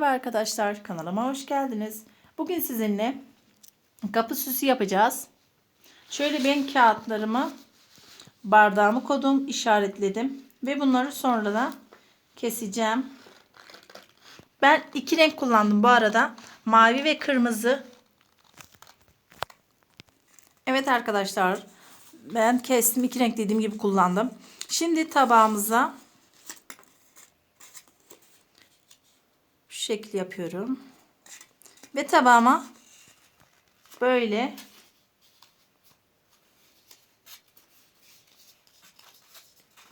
Merhaba arkadaşlar kanalıma hoş geldiniz. Bugün sizinle kapı süsü yapacağız. Şöyle ben kağıtlarımı bardağımı kodum işaretledim ve bunları sonra da keseceğim. Ben iki renk kullandım bu arada. Mavi ve kırmızı. Evet arkadaşlar ben kestim iki renk dediğim gibi kullandım. Şimdi tabağımıza şekil yapıyorum. Ve tabağıma böyle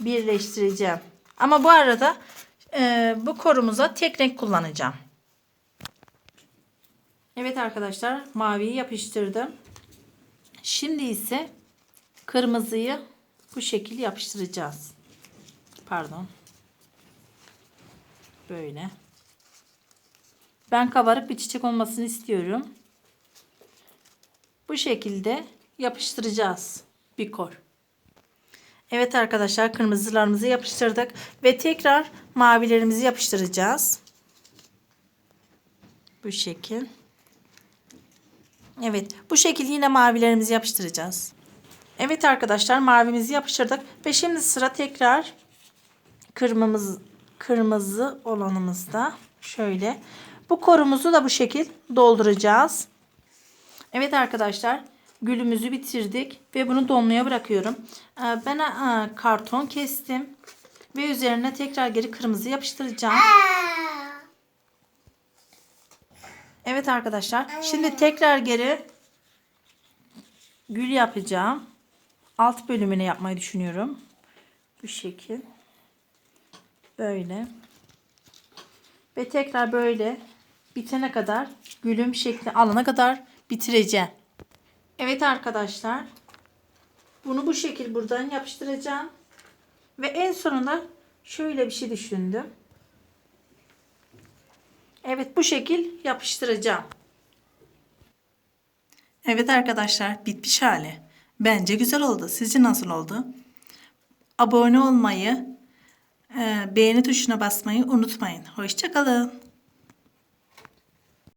birleştireceğim. Ama bu arada e, bu korumuza tek renk kullanacağım. Evet arkadaşlar maviyi yapıştırdım. Şimdi ise kırmızıyı bu şekil yapıştıracağız. Pardon. Böyle. Ben kabarık bir çiçek olmasını istiyorum. Bu şekilde yapıştıracağız bir kor. Evet arkadaşlar kırmızılarımızı yapıştırdık ve tekrar mavilerimizi yapıştıracağız. Bu şekil. Evet bu şekilde yine mavilerimizi yapıştıracağız. Evet arkadaşlar mavimizi yapıştırdık ve şimdi sıra tekrar kırmızı kırmızı olanımızda şöyle bu korumuzu da bu şekil dolduracağız. Evet arkadaşlar gülümüzü bitirdik ve bunu donmaya bırakıyorum. Ee, Ben e, karton kestim ve üzerine tekrar geri kırmızı yapıştıracağım. Evet arkadaşlar şimdi tekrar geri gül yapacağım. Alt bölümüne yapmayı düşünüyorum. Bu şekil. Böyle. Ve tekrar böyle bitene kadar gülüm şekli alana kadar bitireceğim. Evet arkadaşlar. Bunu bu şekil buradan yapıştıracağım. Ve en sonunda şöyle bir şey düşündüm. Evet bu şekil yapıştıracağım. Evet arkadaşlar bitmiş hali. Bence güzel oldu. Sizce nasıl oldu? Abone olmayı, e, beğeni tuşuna basmayı unutmayın. Hoşçakalın.